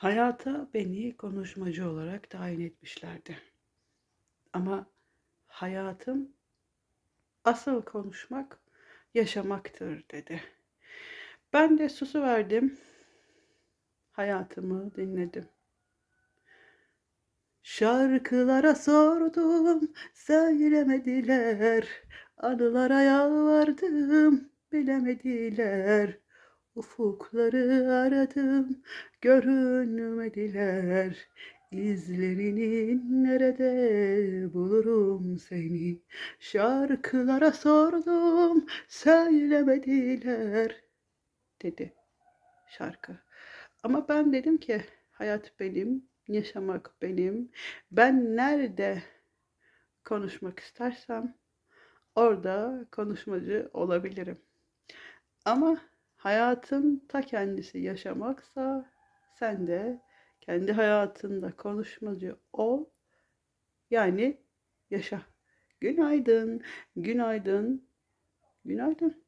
Hayata beni konuşmacı olarak tayin etmişlerdi. Ama hayatım asıl konuşmak yaşamaktır dedi. Ben de susuverdim. Hayatımı dinledim. Şarkılara sordum, söylemediler. Anılara yalvardım, bilemediler. Ufukları aradım, görünmediler. İzlerini nerede bulurum seni? Şarkılara sordum, söylemediler dedi şarkı. Ama ben dedim ki hayat benim, yaşamak benim. Ben nerede konuşmak istersem orada konuşmacı olabilirim. Ama hayatın ta kendisi yaşamaksa sen de kendi hayatında konuşmacı ol. Yani yaşa. Günaydın, günaydın, günaydın.